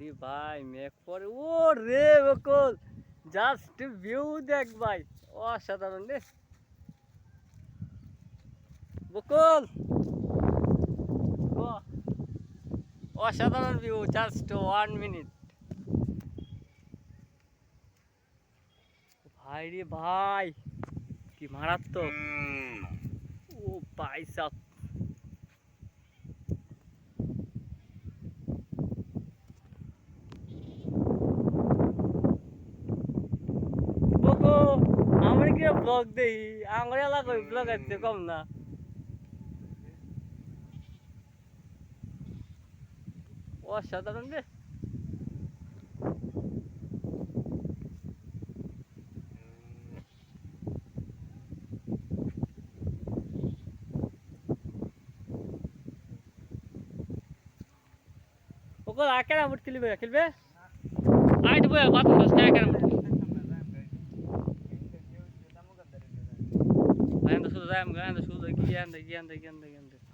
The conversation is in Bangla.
ভাইরে ভাই, মেঘ পরে ও রে বকুল জাস্ট ভিউ দেখ ভাই, অসাধারণ রে। বকুল অসাধারণ ভিউ জাস্ট ওয়ান মিনিট ভাই রে ভাই, কি মারাত্মক। ও ভাই আমার কি ব্লগ দেই, আমার এলাকায় ব্লগ আছে কম না। অসাধারণ রে। ওকে আর কেন বুট খেলবে? খেলবে? আইট বয় বাত করছ না কেন Anda sudah saya, anda sudah kian, kian, kian, kian, kian.